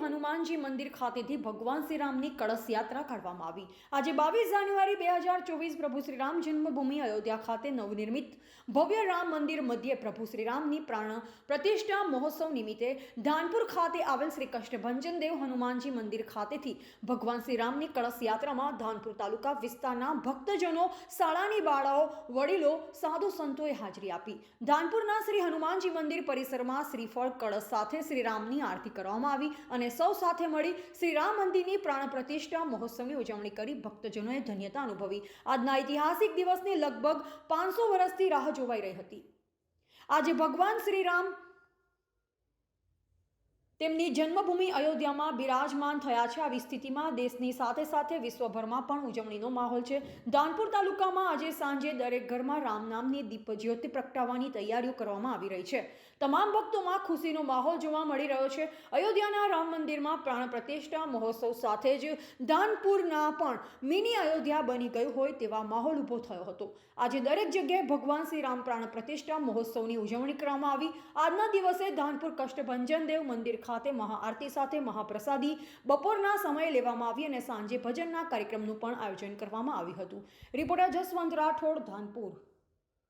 હનુમાનજી મંદિર ખાતેથી ભગવાન શ્રીરામની કળશ યાત્રા કાઢવામાં આવી. આજે બાવીસ જાન્યુઆરી બે હજાર ચોવીસ પ્રભુ શ્રીરામ જન્મભૂમિ અયોધ્યા ખાતે નવનિર્મિત ભવ્ય રામ મંદિર મધ્યે પ્રભુ શ્રીરામની પ્રાણ પ્રતિષ્ઠા મહોત્સવ નિમિત્તે ધાનપુર ખાતે આવેલ શ્રી કષ્ટભંજન દેવ હનુમાનજી મંદિર ખાતેથી ભગવાન શ્રીરામની કળશ યાત્રામાં ધાનપુર તાલુકા વિસ્તારના ભક્તજનો, શાળાની બાળાઓ, વડીલો, સાધુ સંતોએ હાજરી આપી. ધાનપુરના શ્રી હનુમાનજી મંદિર પરિસરમાં શ્રીફળ, કળશ સાથે શ્રીરામની આરતી કરવામાં આવી અને સૌ સાથે મળી શ્રીરામ મંદિરની પ્રાણ પ્રતિષ્ઠા મહોત્સવની ઉજવણી કરી ભક્તજનોએ ધન્યતા અનુભવી. આજના ઐતિહાસિક દિવસની લગભગ પાંચસો વર્ષથી રાહ જોવાઈ રહી હતી. આજે ભગવાન શ્રીરામ તેમની જન્મભૂમિ અયોધ્યામાં બિરાજમાન થયા છે. આવી સ્થિતિમાં દેશની સાથે સાથે વિશ્વભરમાં પણ ઉજવણીનો માહોલ છે. દાનપુર તાલુકામાં આજે સાંજે દરેક ઘરમાં રામ નામની દીપ પ્રગટાવવાની તૈયારીઓ કરવામાં આવી રહી છે. તમામ ભક્તોમાં ખુશીનો માહોલ જોવા મળી રહ્યો છે. અયોધ્યાના રામ મંદિરમાં પ્રાણ પ્રતિષ્ઠા મહોત્સવ સાથે જ દાનપુરના પણ મિની અયોધ્યા બની ગયું હોય તેવા માહોલ ઊભો થયો હતો. આજે દરેક જગ્યાએ ભગવાન શ્રી રામ પ્રાણ પ્રતિષ્ઠા મહોત્સવની ઉજવણી કરવામાં આવી. આજના દિવસે ધાનપુર કષ્ટભંજન દેવ મંદિર ખાતે મહાઆરતી સાથે મહાપ્રસાદી બપોરના સમયે લેવામાં આવી અને સાંજે ભજનના કાર્યક્રમનું પણ આયોજન કરવામાં આવ્યું હતું. રિપોર્ટર જસવંત રાઠોડ, ધાનપુર.